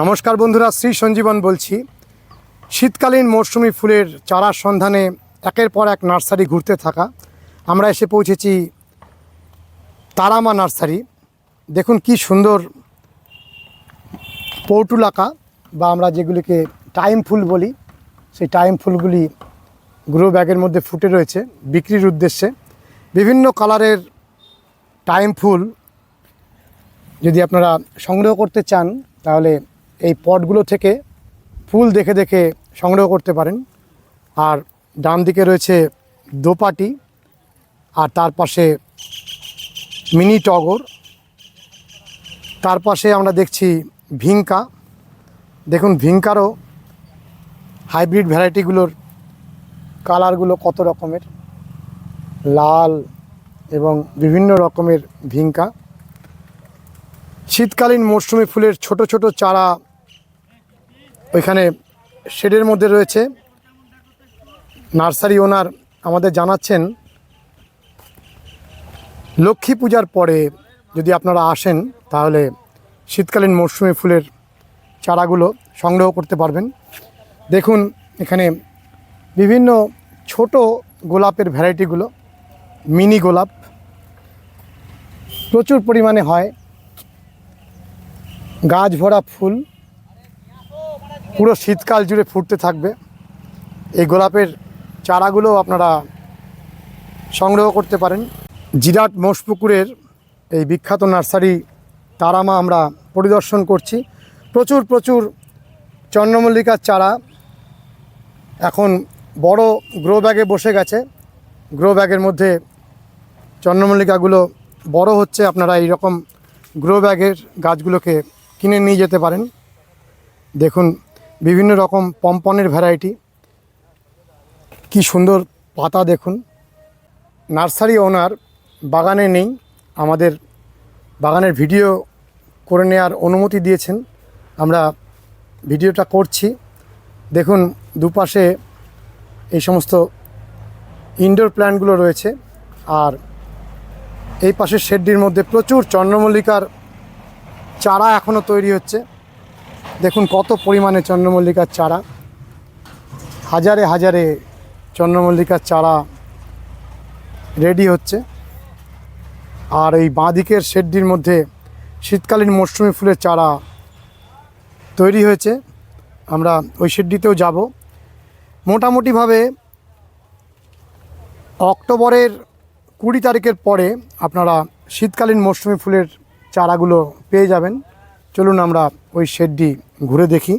নমস্কার বন্ধুরা, শ্রী সঞ্জীবন বলছি। শীতকালীন মরশুমি ফুলের চারার সন্ধানে একের পর এক নার্সারি ঘুরতে থাকা। আমরা এসে পৌঁছেছি তারামা নার্সারি। দেখুন কি সুন্দর পৌটুলাকা, বা আমরা যেগুলিকে টাইম ফুল বলি, সেই টাইম ফুলগুলি গ্রো ব্যাগের মধ্যে ফুটে রয়েছে বিক্রির উদ্দেশ্যে। বিভিন্ন কালারের টাইম ফুল যদি আপনারা সংগ্রহ করতে চান, তাহলে এই পটগুলো থেকে ফুল দেখে দেখে সংগ্রহ করতে পারেন। আর ডান দিকে রয়েছে দোপাটি, আর তার পাশে মিনি টগর, তার পাশে আমরা দেখছি ভিঙ্কা। দেখুন, ভিঙ্কারও হাইব্রিড ভ্যারাইটিগুলোর কালারগুলো কত রকমের। লাল এবং বিভিন্ন রকমের ভিঙ্কা। শীতকালীন মরশুমি ফুলের ছোট ছোট চারা ওইখানে শেডের মধ্যে রয়েছে। নার্সারি ওনার আমাদের জানাচ্ছেন, লক্ষ্মী পূজার পরে যদি আপনারা আসেন, তাহলে শীতকালীন মরশুমি ফুলের চারাগুলো সংগ্রহ করতে পারবেন। দেখুন এখানে বিভিন্ন ছোট গোলাপের ভ্যারাইটিগুলো, মিনি গোলাপ প্রচুর পরিমাণে হয়। গাছ ভরা ফুল পুরো শীতকাল জুড়ে ফুটতে থাকবে। এই গোলাপের চারাগুলো আপনারা সংগ্রহ করতে পারেন। জিরাট মোষপুকুরের এই বিখ্যাত নার্সারি তারামা আমরা পরিদর্শন করছি। প্রচুর প্রচুর চন্দ্রমল্লিকার চারা এখন বড় গ্রো ব্যাগে বসে গেছে। গ্রো ব্যাগের মধ্যে চন্দ্রমল্লিকাগুলো বড় হচ্ছে। আপনারা এই রকম গ্রো ব্যাগের গাছগুলোকে কিনে নিয়ে যেতে পারেন। দেখুন বিভিন্ন রকম পম্পনের ভ্যারাইটি কি সুন্দর পাতা দেখুন। নার্সারি ওনার বাগানে নেই, আমাদের বাগানের ভিডিও করে নেওয়ার অনুমতি দিয়েছেন। আমরা ভিডিওটা করছি। দেখুন, দুপাশে এই সমস্ত ইনডোর প্ল্যান্টগুলো রয়েছে। আর এই পাশের শেডটির মধ্যে প্রচুর চন্দ্রমল্লিকার চারা এখনও তৈরি হচ্ছে। দেখুন কত পরিমাণে চন্দ্রমল্লিকার চারা। হাজারে হাজারে চন্দ্রমল্লিকার চারা রেডি হচ্ছে। আর এই বাঁদিকের শেডটির মধ্যে শীতকালীন মরশুমি ফুলের চারা তৈরি হয়েছে। আমরা ওই শেডটিতেও যাব। মোটামুটিভাবে অক্টোবরের কুড়ি তারিখের পরে আপনারা শীতকালীন মরশুমি ফুলের চারাগুলো পেয়ে যাবেন। চলুন আমরা ওই শেডটি ঘুরে দেখি।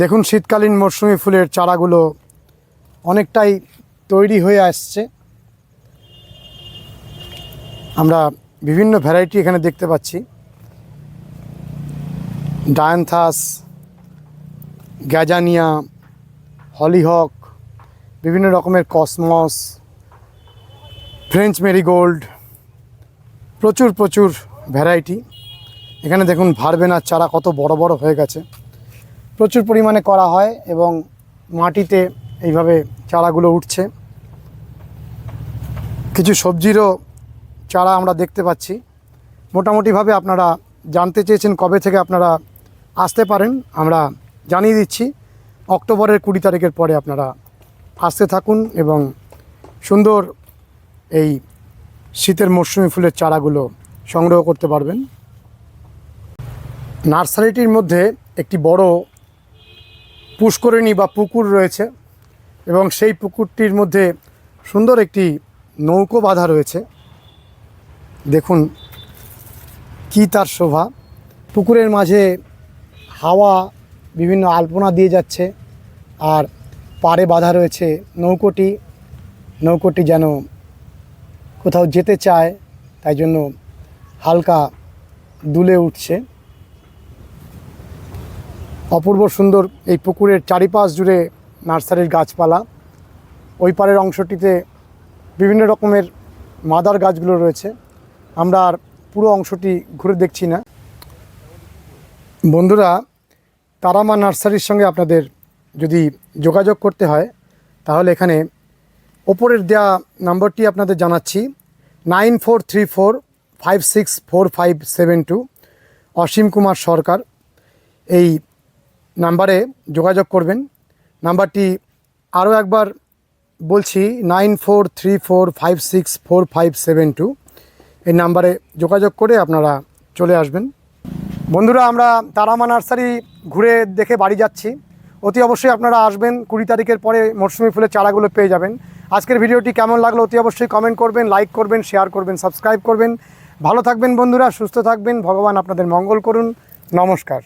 দেখুন, শীতকালীন মরশুমি ফুলের চারাগুলো অনেকটাই তৈরি হয়ে আসছে। আমরা বিভিন্ন ভ্যারাইটি এখানে দেখতে পাচ্ছি। ডায়ান্থাস, গ্যাজানিয়া, হলিহক, বিভিন্ন রকমের কসমস, ফ্রেঞ্চ মেরিগোল্ড, প্রচুর প্রচুর ভ্যারাইটি। এখানে দেখুন ভারবেনার চারা কত বড় বড় হয়ে গেছে। প্রচুর পরিমাণে করা হয় এবং মাটিতে এইভাবে চারাগুলো উঠছে। কিছু সবজিরও চারা আমরা দেখতে পাচ্ছি। মোটামুটিভাবে আপনারা জানতে চেয়েছেন কবে থেকে আপনারা আসতে পারেন, আমরা জানিয়ে দিচ্ছি। অক্টোবরের কুড়ি তারিখের পরে আপনারা আসতে থাকুন এবং সুন্দর এই শীতের মরশুমি ফুলের চারাগুলো সংগ্রহ করতে পারবেন। নার্সারিটির মধ্যে একটি বড় পুষ্করিণী বা পুকুর রয়েছে এবং সেই পুকুরটির মধ্যে সুন্দর একটি নৌকো বাঁধা রয়েছে। দেখুন কি তার শোভা। পুকুরের মাঝে হাওয়া, বিভিন্ন আলপনা দিয়ে যাচ্ছে আর পাড়ে বাঁধা রয়েছে নৌকোটি। নৌকোটি যেন কোথাও যেতে চায়, তাই জন্য হালকা দুলে উঠছে। অপূর্ব সুন্দর এই পুকুরের চারিপাশ জুড়ে নার্সারির গাছপালা। ওই পারের অংশটিতে বিভিন্ন রকমের মাদার গাছগুলো রয়েছে। আমরা আর পুরো অংশটি ঘুরে দেখছি না। বন্ধুরা, তারামা নার্সারির সঙ্গে আপনাদের যদি যোগাযোগ করতে হয়, তাহলে এখানে ওপরের দেওয়া নাম্বারটি আপনাদের জানাচ্ছি, nine four three four five six four five seven two, Asim Kumar Sarkar. এই নাম্বারে যোগাযোগ করবেন। নাম্বারটি আরও একবার বলছি, nine four three four five six four five seven two. এই নাম্বারে যোগাযোগ করে আপনারা চলে আসবেন। বন্ধুরা, আমরা তারামা নার্সারি ঘুরে দেখে বাড়ি যাচ্ছি। অতি অবশ্যই আপনারা আসবেন, কুড়ি তারিখের পরে মরসুমি ফুলের চারাগুলো পেয়ে যাবেন। আজকের ভিডিওটি কেমন লাগল অতি অবশ্যই কমেন্ট করবেন লাইক করবেন শেয়ার করবেন সাবস্ক্রাইব করবেন। ভালো থাকবেন বন্ধুরা, সুস্থ থাকবেন। ভগবান আপনাদের মঙ্গল করুন। নমস্কার।